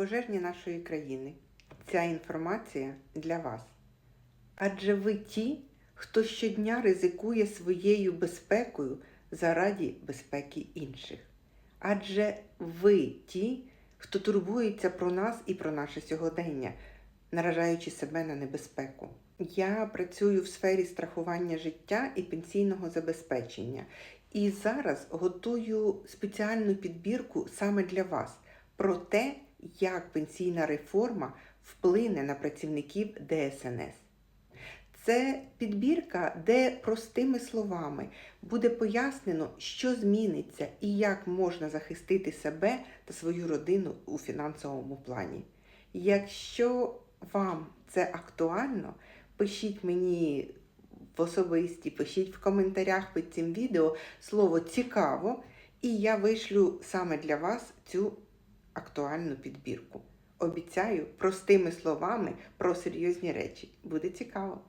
пожежні нашої країни. Ця інформація для вас. Адже ви ті, хто щодня ризикує своєю безпекою заради безпеки інших. Адже ви ті, хто турбується про нас і про наше сьогодення, наражаючи себе на небезпеку. Я працюю в сфері страхування життя і пенсійного забезпечення. І зараз готую спеціальну підбірку саме для вас про те, як пенсійна реформа вплине на працівників ДСНС. Це підбірка, де простими словами буде пояснено, що зміниться і як можна захистити себе та свою родину у фінансовому плані. Якщо вам це актуально, пишіть мені в особисті, пишіть в коментарях під цим відео слово цікаво, і я вишлю саме для вас цю актуальну підбірку. Обіцяю простими словами про серйозні речі. Буде цікаво.